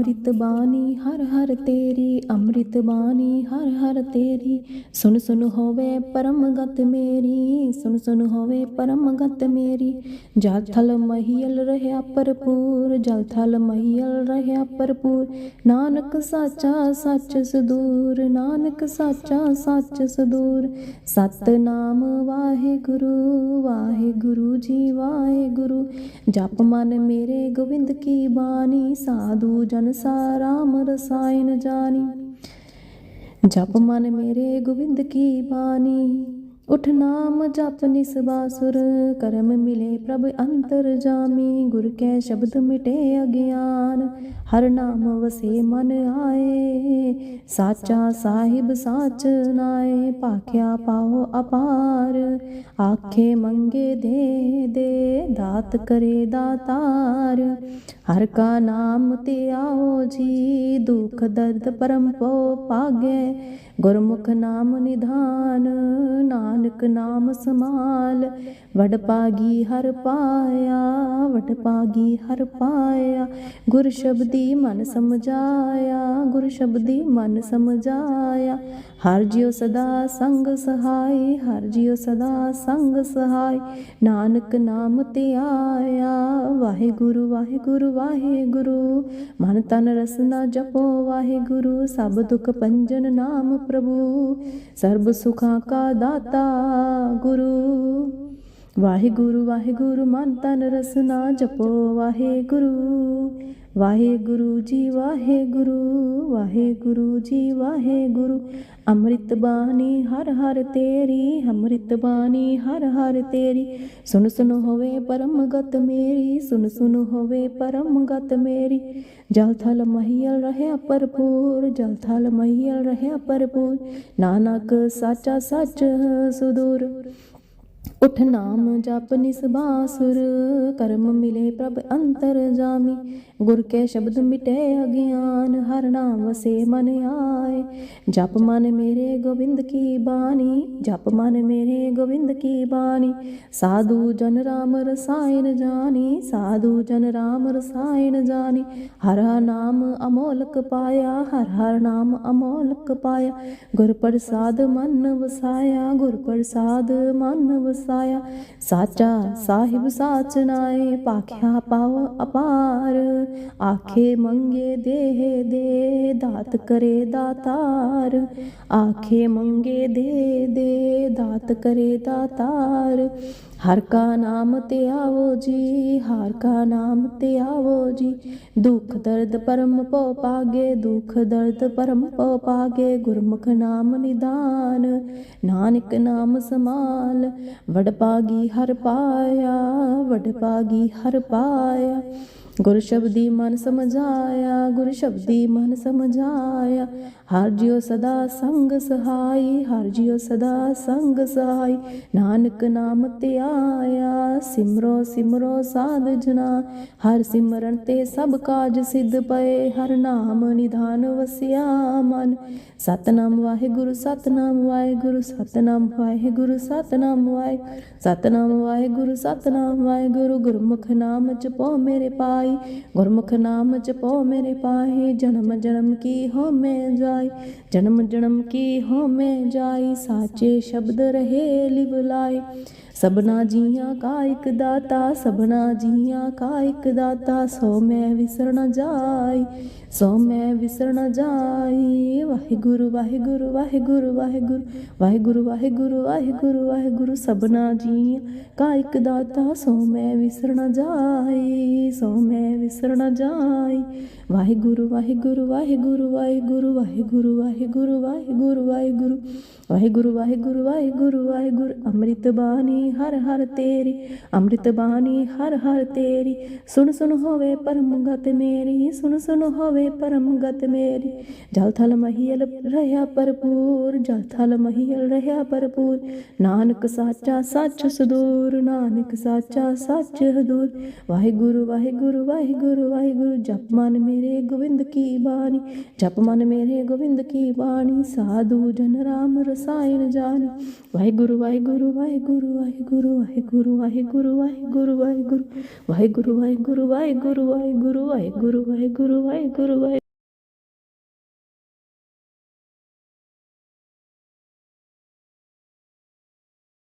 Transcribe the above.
ਅੰਮ੍ਰਿਤ ਬਾਣੀ, ਹਰ ਹਰ ਤੇਰੀ, ਅੰਮ੍ਰਿਤ ਬਾਣੀ, ਹਰ ਹਰ ਤੇਰੀ। ਸੁਣ ਸੁਣ ਹੋਵੇ ਪਰਮ ਗਤ ਮੇਰੀ, ਸੁਣ ਸੁਣ ਹੋਵੇ ਪਰਮ ਗਤ ਮੇਰੀ। ਜਲ ਥਲ ਮਹੀਲ ਰਹਿਆ ਭਰਪੂਰ, ਜਲ ਥਲ ਮਹੀਲ ਰਹਿਆ ਭਰਪੂਰ। ਨਾਨਕ ਸਾਚਾ ਸੱਚ ਸਦੂਰ, ਨਾਨਕ ਸਾਚਾ ਸੱਚ ਸਦੂਰ। ਸਤਨਾਮ ਵਾਹਿਗੁਰੂ ਵਾਹਿਗੁਰੂ ਜੀ ਵਾਹਿਗੁਰੂ। ਜਪ ਮਨ ਮੇਰੇ ਗੋਬਿੰਦ ਕੀ ਬਾਣੀ, ਸਾਧੂ ਜਨ ਸਾਰਾਮ ਰਸਾਇਨ ਜਾਣੀ। ਜਪ ਮਨ ਮੇਰੇ ਗੋਬਿੰਦ ਕੀ ਬਾਣੀ। ਉਠ ਨਾਮ ਜਪ ਨਿਸਬਾਸੁਰ ਕਰਮ ਮਿਲੇ ਪ੍ਰਭ ਅੰਤਰ ਜਾਮੀ, ਗੁਰ ਕੈ ਸ਼ਬਦ ਮਿਟੇ ਅਗਿਆਨ, ਹਰ ਨਾਮ ਵਸੇ ਮਨ ਆਏ। ਸਾਚਾ ਸਾਹਿਬ ਸਾਚ ਨਾਏ, ਭਾਖਿਆ ਪਾਓ ਅਪਾਰ, ਆਖੇ ਮੰਗੇ ਦੇ ਦੇ, ਦਾਤ ਕਰੇ ਦਾਤਾਰ। ਹਰ ਕਾ ਨਾਮ ਤੇ ਆਓ ਜੀ, ਦੁਖ ਦਰਦ ਪਰਮ ਪੋ ਪਾਗੇ ਗੁਰਮੁਖ ਨਾਮ ਨਿਧਾਨ ਨਾਨਕ ਨਾਮ ਸਮਾਲ। ਵਡ ਪਾਗੀ ਹਰ ਪਾਇਆ, ਵਡ ਪਾਗੀ ਹਰ ਪਾਇਆ। ਗੁਰ ਸ਼ਬਦੀ ਮਨ ਸਮਝਾਇਆ, ਗੁਰ ਸ਼ਬਦੀ ਮਨ ਸਮਝਾਇਆ। ਹਰ ਜਿਉ ਸਦਾ ਸੰਗ ਸਹਾਈ, ਹਰ ਜਿਉ ਸਦਾ ਸੰਗ ਸਹਾਈ। ਨਾਨਕ ਨਾਮ ਤੇ ਆਇਆ, ਵਾਹਿਗੁਰੂ ਵਾਹਿਗੁਰੂ ਵਾਹਿਗੁਰੂ। ਮਨ ਤਨ ਰਸਨਾ ਜਪੋ, ਵਾਹਿਗੁਰੂ। ਸਭ ਦੁਖ ਪੰਜਨ ਨਾਮ ਪ੍ਰਭੂ। ਸਰਬ ਸੁਖਾਂ ਕਾ ਦਾਤਾ ਗੁਰੂ ਵਾਹਿਗੁਰੂ ਵਾਹਿਗੁਰੂ ਮਨ ਤਨ ਰਸਨਾ ਜਪੋ। ਵਾਹਿਗੁਰੂ ਵਾਹਿਗੁਰੂ ਜੀ, ਵਾਹਿਗੁਰੂ ਵਾਹਿਗੁਰੂ ਜੀ, ਵਾਹਿਗੁਰੂ। ਅੰਮ੍ਰਿਤ ਬਾਣੀ ਹਰ ਹਰ ਤੇਰੀ, ਅੰਮ੍ਰਿਤ ਬਾਣੀ ਹਰ ਹਰ ਤੇਰੀ। ਸੁਣ ਸੁਣ ਹੋਵੇ ਪਰਮ ਗਤ ਮੇਰੀ, ਸੁਣ ਸੁਣ ਹੋਵੇ ਪਰਮ ਗਤ ਮੇਰੀ। ਜਲ ਥਲ ਮਹੀਲ ਰਹਿਆ ਭਰਪੂਰ, ਜਲ ਥਲ ਮਹੀਲ ਰਹਿਆ ਭਰਪੂਰ। ਨਾਨਕ ਸਾਚਾ ਸੱਚ ਸੁਦੂਰ। ਉਠ ਨਾਮ ਜਪ ਨਿਸਬਾਸੁਰ, ਕਰਮ ਮਿਲੇ ਪ੍ਰਭ ਅੰਤਰ ਜਾਮੀ। ਗੁਰ ਕੇ ਸ਼ਬਦ ਮਿਟੇ ਅਗਿਆਨ, ਹਰ ਨਾਮ ਵਸੇ ਮਨ ਆਏ। ਜਪ ਮਨ ਮੇਰੇ ਗੋਬਿੰਦ ਕੀ ਬਾਣੀ, ਜਪ ਮਨ ਮੇਰੇ ਗੋਬਿੰਦ ਕੀ ਬਾਣੀ। ਸਾਧੂ ਜਨ ਰਾਮ ਰਸਾਇਣ ਜਾਣੀ, ਸਾਧੂ ਜਨ ਰਾਮ ਰਸਾਇਣ ਜਾਣੀ। ਹਰ ਹਰ ਨਾਮ ਅਮੋਲਕ ਪਾਇਆ, ਹਰ ਹਰ ਨਾਮ ਅਮੋਲਕ ਪਾਇਆ। ਗੁਰ ਪ੍ਰਸਾਦ ਮਨ ਵਸਾਇਆ, ਗੁਰ ਪ੍ਰਸਾਦ ਮਨ ਵਸਾਇਆ ਸਾਚਾ ਸਾਹਿਬ ਸਾਚ ਨਾਏ, ਪਾਖਿਆ ਪਾਵ ਅਪਾਰ। ਆਖੇ ਮੰਗੇ ਦੇ ਦੇ, ਦਾਤ ਕਰੇ ਦਾਤਾਰ। ਆਖੇ ਮੰਗੇ ਦੇ ਦੇ, ਦਾਤ ਕਰੇ ਦਾਤਾਰ। ਹਰ ਕਾ ਨਾਮ ਤੇ ਆਵੋ ਜੀ, ਹਰ ਕਾ ਨਾਮ ਤੇ ਆਵੋ ਜੀ। ਦੁਖ ਦਰਦ ਪਰਮ ਪੋ ਪਾਗੇ, ਦੁਖ ਦਰਦ ਪਰਮ ਪੋ ਪਾਗੇ। ਗੁਰਮੁਖ ਨਾਮ ਨਿਦਾਨ, ਨਾਨਕ ਨਾਮ ਸਮਾਲ। ਵਡ ਪਾਗੀ ਹਰ ਪਾਇਆ ਵਡ ਪਾਗੀ ਹਰ ਪਾਇਆ। ਗੁਰ ਸ਼ਬਦੀ ਮਨ ਸਮਝਾਇਆ, ਗੁਰ ਸ਼ਬਦੀ ਮਨ ਸਮਝਾਇਆ। ਹਰ ਜਿਉ ਸਦਾ ਸੰਗ ਸਹਾਈ, ਹਰ ਜਿਉ ਸਦਾ ਸੰਗ ਸਹਾਈ। ਨਾਨਕ ਨਾਮ ਤੇ ਆਇਆ, ਸਿਮਰੋ ਸਿਮਰੋ ਸਾਧ ਜਨਾ। ਹਰ ਸਿਮਰਨ ਤੇ ਸਭ ਕਾਜ ਸਿੱਧ ਪਏ, ਹਰ ਨਾਮ ਨਿਧਾਨ ਵਸਿਆ ਮਨ। ਸਤਨਾਮ ਵਾਹਿਗੁਰੂ ਸਤਨਾਮ ਵਾਹਿਗੁਰੂ ਸਤਨਾਮ ਵਾਹਿਗੁਰੂ, ਸਤਨਾਮ ਵਾਹਿ, ਸਤਨਾਮ ਵਾਹਿਗੁਰੂ ਸਤਨਾਮ ਵਾਹਿਗੁਰੂ। ਗੁਰਮੁਖ ਨਾਮ ਜਪੋ ਮੇਰੇ ਪਾਈ ਗੁਰਮੁਖ ਨਾਮ ਜਪੋ ਮੇਰੇ ਪਾਈ ਜਨਮ ਜਨਮ ਕੀ ਹੋ ਜਾਈ। ਜਨਮ ਜਨਮ ਕੀ ਹੋ ਜਾਈ, ਸਾਚੇ ਸ਼ਬਦ ਰਹੇ ਲਿਵ ਲਾਈ। ਸਭਨਾ ਜੀਆਂ ਕਾ ਇਕ ਦਾਤਾ, ਸਭਨਾ ਜੀਆਂ ਕਾ ਇਕ ਦਾਤਾ, ਸੋ ਮੈਂ ਵਿਸਰ ਜਾਈ, ਸੋ ਮੈਂ ਵਿਸਰ ਨ ਜਾਈ। ਵਾਹਿਗੁਰੂ ਵਾਹਿਗੁਰੂ ਵਾਹਿਗੁਰੂ ਵਾਹਿਗੁਰੂ ਵਾਹਿਗੁਰੂ ਵਾਹਿਗੁਰੂ ਵਾਹਿਗੁਰੂ ਵਾਹਿਗੁਰੂ, ਸਭਨਾ ਜੀਆਂ ਕਾ ਇਕ ਦਾਤਾ, ਸੋ ਮੈਂ ਵਿਸਰ ਨ ਜਾਈ, ਸੋ ਮੈਂ ਵਿਸਰ ਨ ਜਾਈ ਵਾਹਿਗੁਰੂ ਵਾਹਿਗੁਰੂ ਵਾਹਿਗੁਰੂ ਵਾਹਿਗੁਰੂ ਵਾਹਿਗੁਰੂ ਵਾਹਿਗੁਰੂ ਵਾਹਿਗੁਰੂ ਵਾਹਿਗੁਰੂ ਵਾਹਿਗੁਰੂ ਵਾਹਿਗੁਰੂ ਵਾਹਿਗੁਰੂ ਵਾਹਿਗੁਰੂ ਅੰਮ੍ਰਿਤ ਬਾਣੀ ਹਰ ਹਰ ਤੇਰੀ ਅੰਮ੍ਰਿਤ ਬਾਣੀ ਹਰ ਹਰ ਤੇਰੀ ਸੁਣ ਸੁਣ ਹੋਵੇ ਪਰਮ ਗਤ ਮੇਰੀ ਸੁਣ ਸੁਣ ਹੋਵੇ ਪਰਮ ਗਤ ਮੇਰੀ ਜਲ ਥਲ ਮਹੀਲ ਰਹਿਆ ਭਰਪੂਰ ਜਲ ਥਲ ਮਹੀਲ ਰਹਿਆ ਭਰਪੂਰ ਨਾਨਕ ਸਾਚਾ ਸੱਚ ਸਦੂਰ ਨਾਨਕ ਸਾਚਾ ਸੱਚ ਹਦੂਰ ਵਾਹਿਗੁਰੂ ਵਾਹਿਗੁਰੂ ਵਾਹਿਗੁਰੂ ਵਾਹਿਗੁਰੂ ਵਾਹਿਗੁਰੂ ਜਪ ਮਨ ਮੇਰੇ ਗੋਬਿੰਦ ਕੀ ਬਾਣੀ ਜਪ ਮਨ ਮੇਰੇ ਗੋਬਿੰਦ ਕੀ ਬਾਣੀ ਸਾਧੂ ਜਨ ਰਾਮ ਰਸਾਇਣ ਜਾਣੀ ਵਾਹਿਗੁਰੂ ਵਾਹਿਗੁਰੂ ਵਾਹਿਗੁਰੂ ਵਾਹਿਗੁਰੂ ਵਾਹਿਗੁਰੂ ਵਾਹਿਗੁਰੂ ਵਾਹਿਗੁਰੂ ਵਾਹਿਗੁਰੂ ਵਾਹਿਗੁਰੂ ਵਾਹਿਗੁਰੂ ਵਾਹਿਗੁਰੂ ਵਾਹਿਗੁਰੂ ਵਾਹਿਗੁਰੂ ਵਾਹਿਗੁਰੂ ਵਾਹਿਗੁਰੂ ਵਾਹਿਗੁਰੂ